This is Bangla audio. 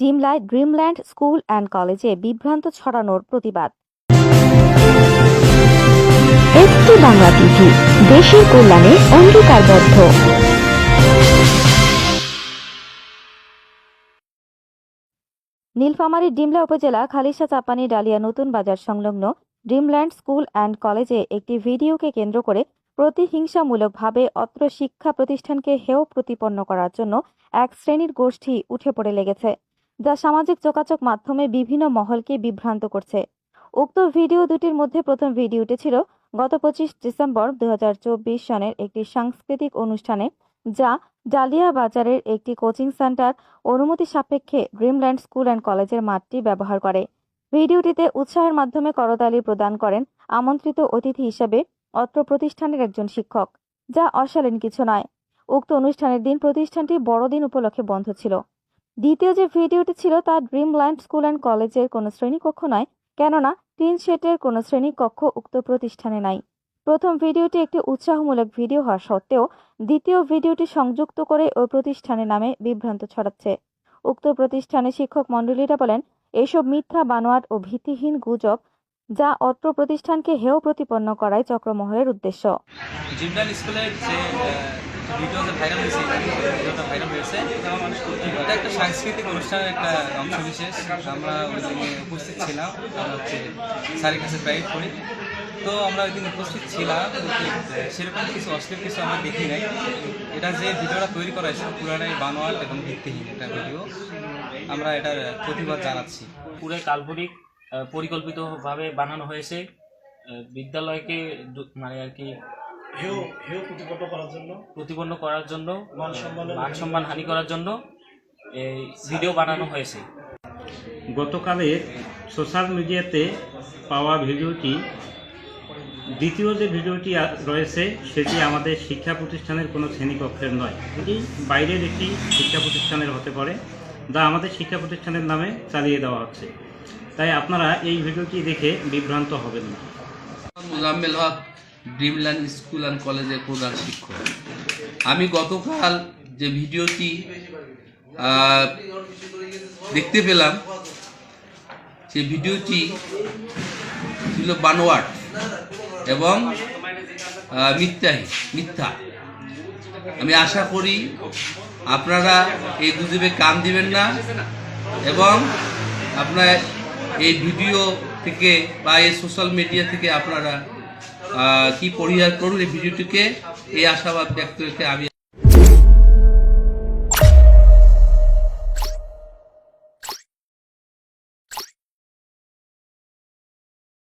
ডিমলায় ড্রিমল্যান্ড স্কুল অ্যান্ড কলেজে বিভ্রান্ত ছড়ানোর প্রতিবাদ। বাংলা টিভি দেশের কল্যাণে অঙ্গীকারবদ্ধ। নীলফামারীর ডিমলা উপজেলা খালিশা চাপানি ডালিয়া নতুন বাজার সংলগ্ন ড্রিমল্যান্ড স্কুল অ্যান্ড কলেজে একটি ভিডিওকে কেন্দ্র করে প্রতিহিংসামূলকভাবে অত্র শিক্ষা প্রতিষ্ঠানকে হেয় প্রতিপন্ন করার জন্য এক শ্রেণির গোষ্ঠী উঠে পড়ে লেগেছে। যা সামাজিক যোগাযোগ মাধ্যমে বিভিন্ন মহলকে বিভ্রান্ত করছে। উক্ত ভিডিও দুটির মধ্যে প্রথম ভিডিওটি ছিল গত পঁচিশ ডিসেম্বর দু সনের একটি সাংস্কৃতিক অনুষ্ঠানে, যা ডালিয়া বাজারের একটি কোচিং সেন্টার অনুমতি সাপেক্ষে ড্রিমল্যান্ড স্কুল অ্যান্ড কলেজের মাঠটি ব্যবহার করে। ভিডিওটিতে উৎসাহের মাধ্যমে করতালি প্রদান করেন আমন্ত্রিত অতিথি হিসেবে অত্র প্রতিষ্ঠানের একজন শিক্ষক, যা অশালীন কিছু নয়। উক্ত অনুষ্ঠানের দিন প্রতিষ্ঠানটি বড়দিন উপলক্ষে বন্ধ ছিল। দ্বিতীয় যে ভিডিওটি ছিল তা ড্রিমল্যান্ড স্কুল অ্যান্ড কলেজের কোনো শ্রেণীকক্ষ নয়, কেননা টিন শেটের কোনো শ্রেণীকক্ষ উক্ত প্রতিষ্ঠানে নাই। প্রথম ভিডিওটি একটি উৎসাহমূলক ভিডিও হওয়া সত্ত্বেও দ্বিতীয় ভিডিওটি সংযুক্ত করে ওই প্রতিষ্ঠানের নামে বিভ্রান্ত ছড়াচ্ছে। উক্ত প্রতিষ্ঠানের শিক্ষক মণ্ডলীরা বলেন, এসব মিথ্যা, বানোয়াট ও ভিত্তিহীন গুজব, যা অত্র প্রতিষ্ঠানকে হেয় প্রতিপন্ন করায় চক্রমহলের উদ্দেশ্য। যে ভাইরাল হয়েছে ভিডিওটা ভাইরাল হয়েছে এটা একটা সাংস্কৃতিক অনুষ্ঠানের একটা অংশ বিশেষ আমরা ওই দিনে উপস্থিত ছিলাম হচ্ছে স্যারের কাছে প্রাইভেট করি তো আমরা ওই দিন উপস্থিত ছিলাম সেরকম কিছু অশ্লীল কিছু আমরা দেখি নাই। এটা যে ভিডিওটা তৈরি করা হয়েছে, পুরাটাই বানোয়াট এবং ভিত্তিহীন একটা ভিডিও। আমরা এটার প্রতিবাদ জানাচ্ছি। পুরো কাল্পনিক পরিকল্পিতভাবে বানানো হয়েছে। বিদ্যালয়কে মানে আর কি প্রতিপন্ন করার জন্য। প্রতিপন্ন করার জন্য মান মান সম্মান হানি করার জন্য। এই ভিডিও বানানো হয়েছে। গতকালের সোশ্যাল মিডিয়াতে পাওয়া ভিডিওটি দ্বিতীয় যে ভিডিওটি রয়েছে সেটি আমাদের শিক্ষা প্রতিষ্ঠানের কোনো শ্রেণীকক্ষের নয়। এটি বাইরের একটি শিক্ষা প্রতিষ্ঠানের হতে পারে যা আমাদের শিক্ষা প্রতিষ্ঠানের নামে চালিয়ে দেওয়া হচ্ছে। তাই আপনারা এই ভিডিওটি দেখে বিভ্রান্ত হবেন না। Mozammel Haque Dreamland school and কলেজের প্রধান শিক্ষক। আমি গতকাল যে ভিডিওটি দেখতে পেলাম, সেই ভিডিওটি ছিল বানোয়াট এবং মিথ্যাহী, মিথ্যা। আমি আশা করি আপনারা এই গুজবে কান দিবেন না এবং আপনার এই ভিডিও থেকে বা এই সোশ্যাল মিডিয়া থেকে আপনারা কি পরিহার করুন এই ভিডিওটিকে? এই আশাবাদ ব্যক্ত আমি